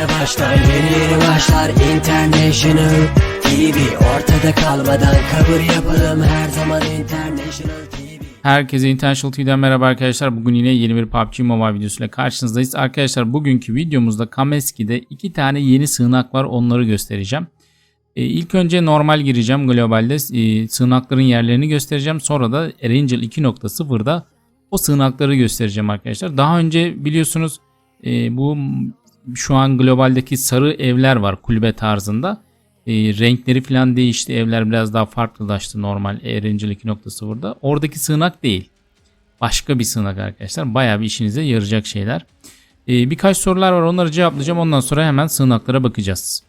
yeni başlar Yeni yeni başlar International TV Ortada kalmadan kabul yapalım Her zaman International TV Herkese International TV'den merhaba arkadaşlar. Bugün yine yeni bir PUBG Mobile videosuyla karşınızdayız. Arkadaşlar bugünkü videomuzda Kameski'de iki tane yeni sığınak var. Onları göstereceğim. E, ilk önce normal gireceğim globalde. E, sığınakların yerlerini göstereceğim. Sonra da Erangel 2.0'da o sığınakları göstereceğim arkadaşlar. Daha önce biliyorsunuz e, bu şu an globaldeki sarı evler var kulübe tarzında. E, renkleri falan değişti. Evler biraz daha farklılaştı normal Erangel 2.0'da. Oradaki sığınak değil. Başka bir sığınak arkadaşlar. Bayağı bir işinize yarayacak şeyler. E, birkaç sorular var onları cevaplayacağım. Ondan sonra hemen sığınaklara bakacağız.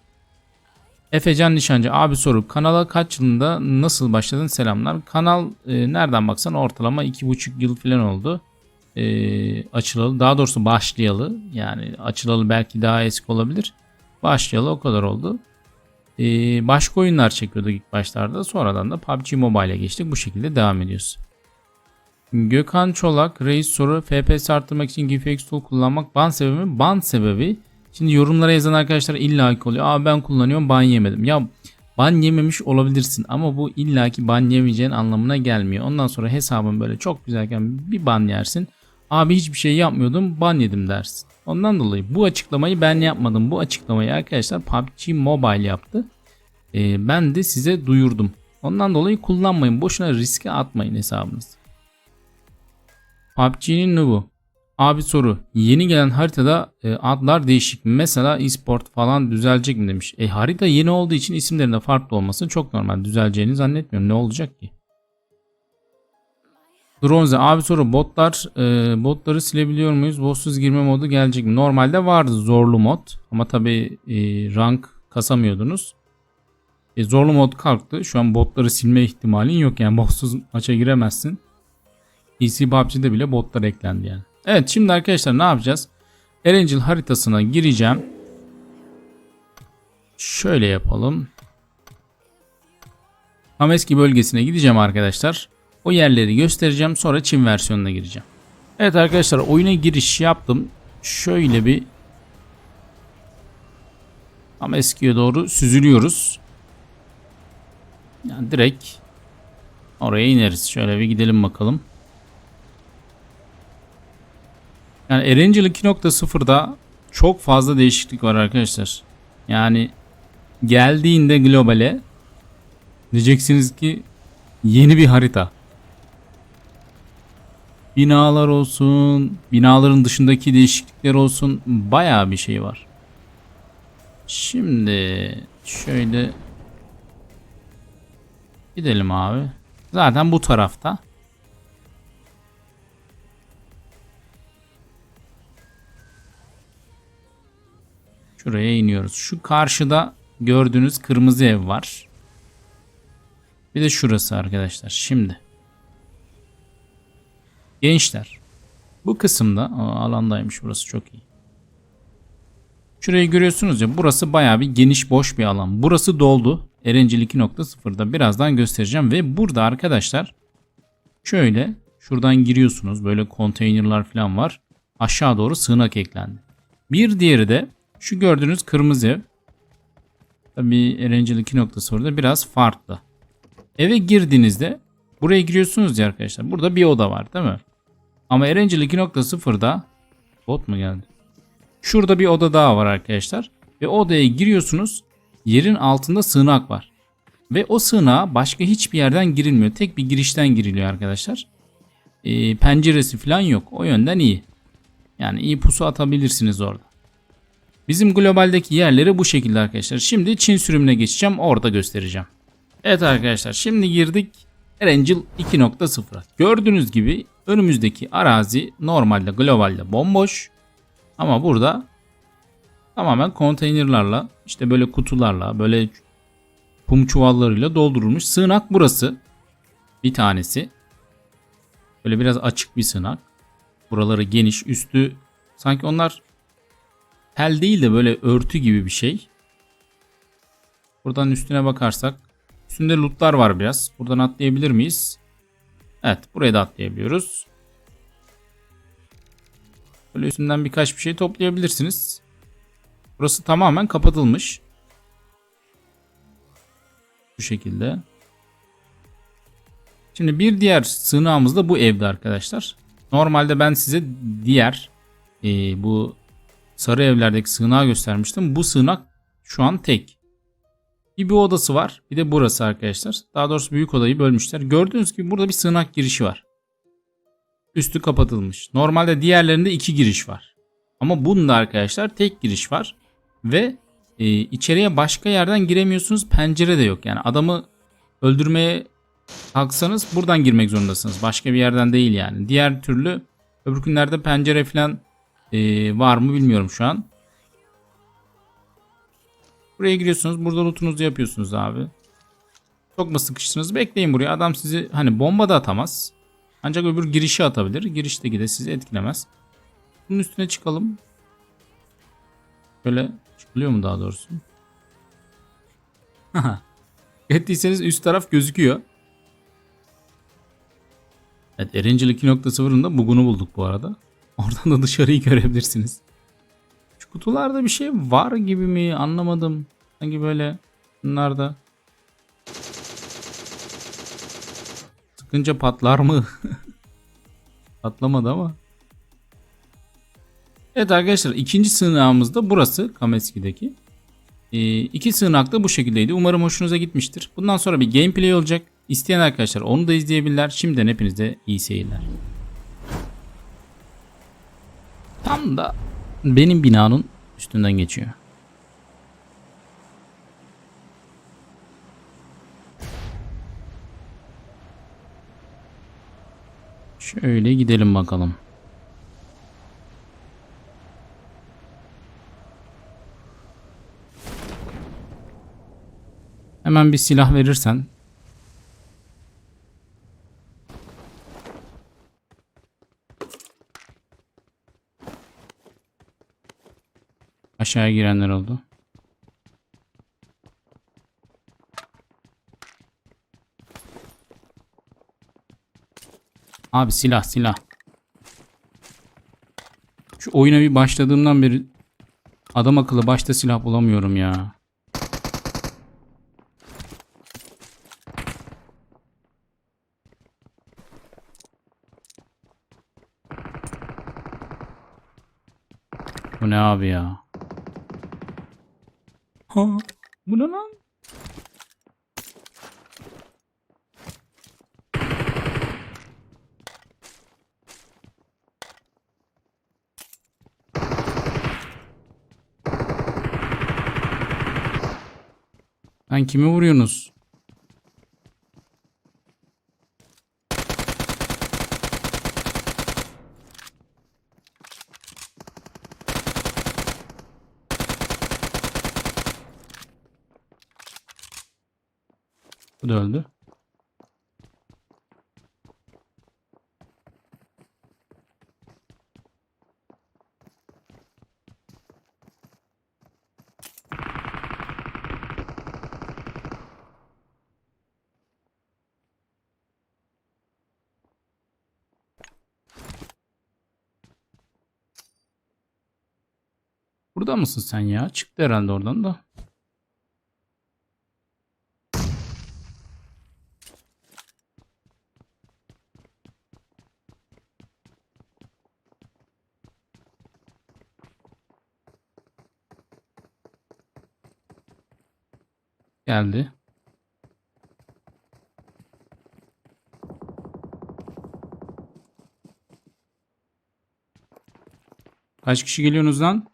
Efecan Nişancı abi soru kanala kaç yılında nasıl başladın selamlar kanal e, nereden baksan ortalama 2,5 yıl falan oldu e, açılalı daha doğrusu başlayalı yani açılalı belki daha eski olabilir başlayalı o kadar oldu e, başka oyunlar çekiyorduk ilk başlarda sonradan da PUBG Mobile'e geçtik bu şekilde devam ediyoruz Gökhan Çolak reis soru FPS arttırmak için GFX tool kullanmak ban sebebi mi? Ban sebebi Şimdi yorumlara yazan arkadaşlar illaki oluyor. Aa ben kullanıyorum ban yemedim. Ya ban yememiş olabilirsin ama bu illaki ban yemeyeceğin anlamına gelmiyor. Ondan sonra hesabın böyle çok güzelken bir ban yersin. Abi hiçbir şey yapmıyordum ban yedim dersin. Ondan dolayı bu açıklamayı ben yapmadım. Bu açıklamayı arkadaşlar PUBG Mobile yaptı. Ee, ben de size duyurdum. Ondan dolayı kullanmayın. Boşuna riske atmayın hesabınızı. PUBG'nin noob'u. Abi soru. Yeni gelen haritada e, adlar değişik? Mesela e-sport falan düzelecek mi demiş. E harita yeni olduğu için isimlerinde farklı olması çok normal. Düzeleceğini zannetmiyorum. Ne olacak ki? Bronze abi soru botlar e, botları silebiliyor muyuz? Bossuz girme modu gelecek mi? Normalde vardı zorlu mod ama tabi e, rank kasamıyordunuz. E, zorlu mod kalktı. Şu an botları silme ihtimalin yok yani bossuz maça giremezsin. PC PUBG'de bile botlar eklendi yani. Evet şimdi arkadaşlar ne yapacağız? Erangel haritasına gireceğim. Şöyle yapalım. Kameski bölgesine gideceğim arkadaşlar. O yerleri göstereceğim. Sonra Çin versiyonuna gireceğim. Evet arkadaşlar oyuna giriş yaptım. Şöyle bir Kameski'ye doğru süzülüyoruz. Yani direkt oraya ineriz. Şöyle bir gidelim bakalım. Yani Erangel 2.0'da çok fazla değişiklik var arkadaşlar. Yani geldiğinde globale diyeceksiniz ki yeni bir harita. Binalar olsun, binaların dışındaki değişiklikler olsun bayağı bir şey var. Şimdi şöyle gidelim abi. Zaten bu tarafta. Şuraya iniyoruz. Şu karşıda gördüğünüz kırmızı ev var. Bir de şurası arkadaşlar. Şimdi. Gençler. Bu kısımda Aa, alandaymış burası çok iyi. Şurayı görüyorsunuz ya burası baya bir geniş boş bir alan. Burası doldu. Erencil 2.0'da birazdan göstereceğim ve burada arkadaşlar şöyle şuradan giriyorsunuz. Böyle konteynerlar falan var. Aşağı doğru sığınak eklendi. Bir diğeri de şu gördüğünüz kırmızı ev. Tabi Erangel 2.0'da biraz farklı. Eve girdiğinizde buraya giriyorsunuz ya arkadaşlar. Burada bir oda var değil mi? Ama Erangel 2.0'da bot mu geldi? Şurada bir oda daha var arkadaşlar. Ve odaya giriyorsunuz. Yerin altında sığınak var. Ve o sığınağa başka hiçbir yerden girilmiyor. Tek bir girişten giriliyor arkadaşlar. E, penceresi falan yok. O yönden iyi. Yani iyi pusu atabilirsiniz orada. Bizim globaldeki yerleri bu şekilde arkadaşlar. Şimdi Çin sürümüne geçeceğim. Orada göstereceğim. Evet arkadaşlar şimdi girdik Erangel 2.0'a. Gördüğünüz gibi önümüzdeki arazi normalde globalde bomboş. Ama burada tamamen konteynerlarla işte böyle kutularla böyle kum çuvallarıyla doldurulmuş. Sığınak burası. Bir tanesi. Böyle biraz açık bir sığınak. Buraları geniş. Üstü sanki onlar tel değil de böyle örtü gibi bir şey. Buradan üstüne bakarsak üstünde lootlar var biraz. Buradan atlayabilir miyiz? Evet buraya da atlayabiliyoruz. Böyle üstünden birkaç bir şey toplayabilirsiniz. Burası tamamen kapatılmış. Bu şekilde. Şimdi bir diğer sığınağımız da bu evde arkadaşlar. Normalde ben size diğer e, bu sarı evlerdeki sığınağı göstermiştim. Bu sığınak şu an tek. Bir, bir odası var. Bir de burası arkadaşlar. Daha doğrusu büyük odayı bölmüşler. Gördüğünüz gibi burada bir sığınak girişi var. Üstü kapatılmış. Normalde diğerlerinde iki giriş var. Ama bunda arkadaşlar tek giriş var. Ve e, içeriye başka yerden giremiyorsunuz. Pencere de yok. Yani adamı öldürmeye kalksanız buradan girmek zorundasınız. Başka bir yerden değil yani. Diğer türlü öbür günlerde pencere falan e, var mı bilmiyorum şu an. Buraya giriyorsunuz. Burada lootunuzu yapıyorsunuz abi. Çok mu sıkıştınız? Bekleyin buraya. Adam sizi hani bomba da atamaz. Ancak öbür girişi atabilir. Girişteki de sizi etkilemez. Bunun üstüne çıkalım. Böyle çıkılıyor mu daha doğrusu? Ettiyseniz üst taraf gözüküyor. Evet Erangel 2.0'ın da bugunu bulduk bu arada. Oradan da dışarıyı görebilirsiniz. Kutularda bir şey var gibi mi anlamadım. Sanki böyle bunlarda. Sıkınca patlar mı? Patlamadı ama. Evet arkadaşlar ikinci sığınağımız da burası Kameski'deki. Ee, iki sığınak da bu şekildeydi. Umarım hoşunuza gitmiştir. Bundan sonra bir gameplay olacak. İsteyen arkadaşlar onu da izleyebilirler. Şimdiden hepinize iyi seyirler. Tam da benim binanın üstünden geçiyor. Şöyle gidelim bakalım. Hemen bir silah verirsen. Aşağıya girenler oldu. Abi silah silah. Şu oyuna bir başladığımdan beri adam akıllı başta silah bulamıyorum ya. Bu ne abi ya? Ha, bu ne lan? Lan kimi vuruyorsunuz? Bu da öldü. Burada mısın sen ya? Çıktı herhalde oradan da. Geldi. Kaç kişi geliyorsunuz lan?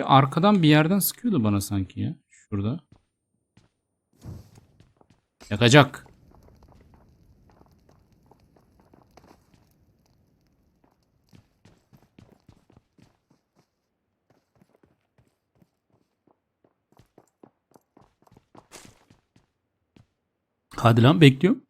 Biri arkadan bir yerden sıkıyordu bana sanki ya. Şurada. Yakacak. Hadi lan bekliyorum.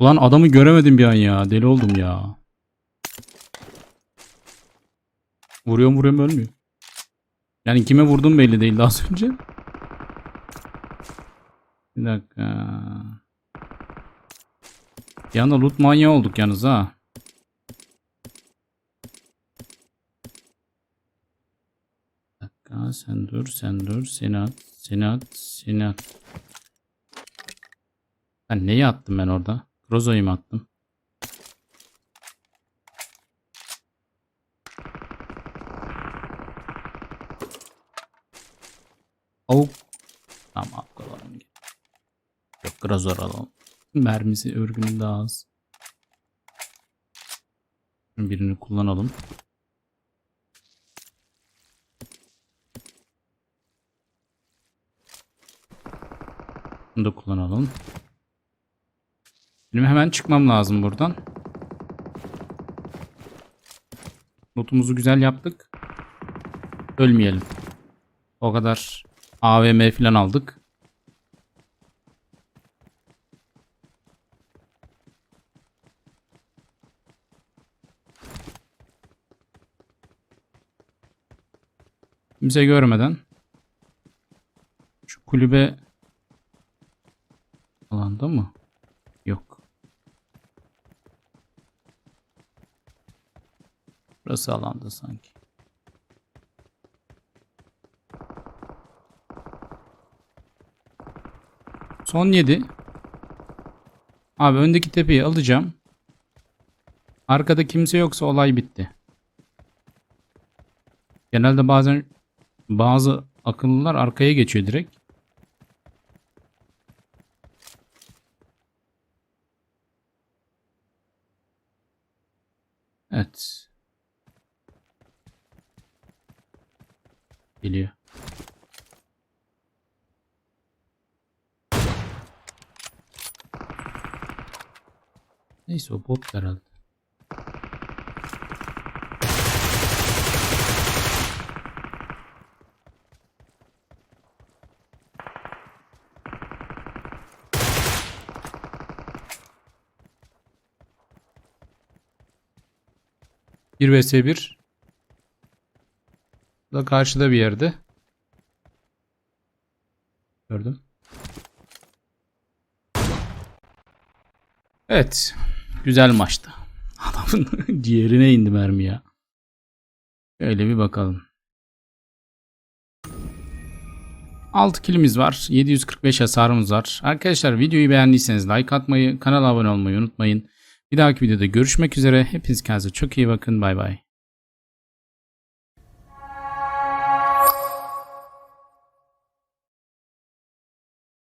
Ulan adamı göremedim bir an ya. Deli oldum ya. Vuruyorum vuruyorum ölmüyor. Yani kime vurdum belli değil daha az önce. Bir dakika. Bir anda loot manyağı olduk yalnız ha. Sen dur sen dur seni at seni at seni at. Ben neyi attım ben orada? Rozo'yu mu attım? Avuk. Tamam alalım. Yok Grozor alalım. Mermisi örgünün daha az. Birini kullanalım. Bunu da kullanalım. Benim hemen çıkmam lazım buradan. Notumuzu güzel yaptık. Ölmeyelim. O kadar AVM falan aldık. Kimse görmeden şu kulübe alanda mı? Yok. Burası alanda sanki. Son 7. Abi öndeki tepeyi alacağım. Arkada kimse yoksa olay bitti. Genelde bazen bazı akıllılar arkaya geçiyor direkt. Evet. Geliyor. Neyse o bot herhalde. Bir vs 1 da karşıda bir yerde. Gördüm. Evet. Güzel maçtı. Adamın ciğerine indi mermi ya. Şöyle bir bakalım. 6 kilimiz var. 745 hasarımız var. Arkadaşlar videoyu beğendiyseniz like atmayı, kanala abone olmayı unutmayın. Bir dahaki videoda görüşmek üzere. Hepiniz kendinize çok iyi bakın. Bay bay.